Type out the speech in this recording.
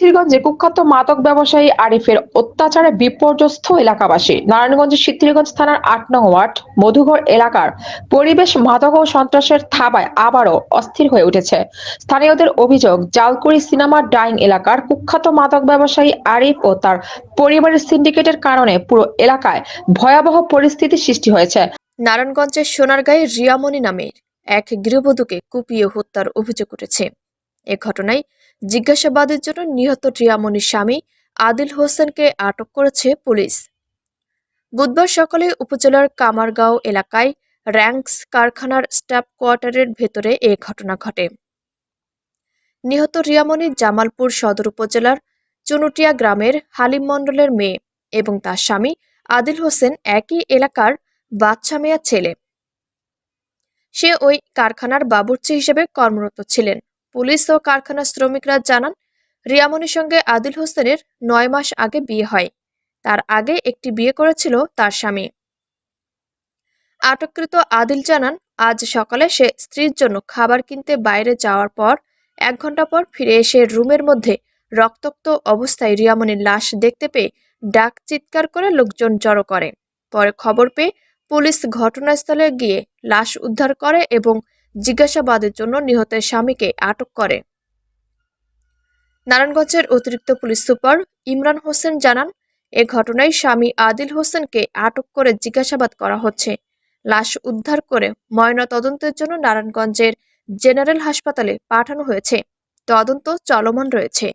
সিদ্ধিরগঞ্জে কুখ্যাত মাদক ব্যবসায়ী আরিফের অত্যাচারে বিপর্যস্ত এলাকাবাসী। নারায়ণগঞ্জের সিদ্ধিরগঞ্জ থানার আট নং ওয়ার্ড, মধুঘর এলাকার পরিবেশ মাদক ও সন্ত্রাসের থাবায় আবারও অস্থির হয়ে উঠেছে। স্থানীয়দের অভিযোগ, জালকুড়ি সিনেমা ডাইং এলাকার কুখ্যাত মাদক ব্যবসায়ী আরিফ ও তার পরিবারের সিন্ডিকেটের কারণে পুরো এলাকায় ভয়াবহ পরিস্থিতি সৃষ্টি হয়েছে। নারায়ণগঞ্জের সোনারগাঁয়ে রিয়ামণি নামের এক গৃহবধূকে কুপিয়ে হত্যার অভিযোগ উঠেছে। এ ঘটনায় জিজ্ঞাসাবাদের জন্য নিহত রিয়ামণির স্বামী আদিল হোসেনকে আটক করেছে পুলিশ। বুধবার সকালে উপজেলার কামারগাঁও এলাকায় র্যাঙ্কস কারখানার স্টাফ কোয়ার্টারের ভেতরে এ ঘটনা ঘটে। নিহত রিয়ামণি জামালপুর সদর উপজেলার চুনুটিয়া গ্রামের হালিম মণ্ডলের মেয়ে এবং তার স্বামী আদিল হোসেন একই এলাকার বাচ্চা মেয়া ছেলে। সে ওই কারখানার বাবুর্চি হিসেবে কর্মরত ছিলেন। পুলিশ ও কারখানার শ্রমিকরা জানান রিয়ামনির সঙ্গে আদিল হোসেনের নয় মাস আগে বিয়ে হয়। তার আগে একটি বিয়ে করেছিল তার স্বামী। আটককৃত আদিল জানান, আজ সকালে সে স্ত্রীর জন্য খাবার কিনতে বাইরে যাওয়ার পর এক ঘণ্টা পর ফিরে এসে রুমের মধ্যে রক্তাক্ত অবস্থায় রিয়ামনির লাশ দেখতে পেয়ে ডাক চিৎকার করে লোকজন জড়ো করে। পরে খবর পেয়ে পুলিশ ঘটনাস্থলে গিয়ে লাশ উদ্ধার করে এবং জিজ্ঞাসাবাদের জন্য নিহতের স্বামীকে আটক করে। নারায়ণগঞ্জের অতিরিক্ত পুলিশ সুপার ইমরান হোসেন জানান, এ ঘটনায় স্বামী আদিল হোসেনকে আটক করে জিজ্ঞাসাবাদ করা হচ্ছে। লাশ উদ্ধার করে ময়না তদন্তের জন্য নারায়ণগঞ্জের জেনারেল হাসপাতালে পাঠানো হয়েছে। তদন্ত চলমান রয়েছে।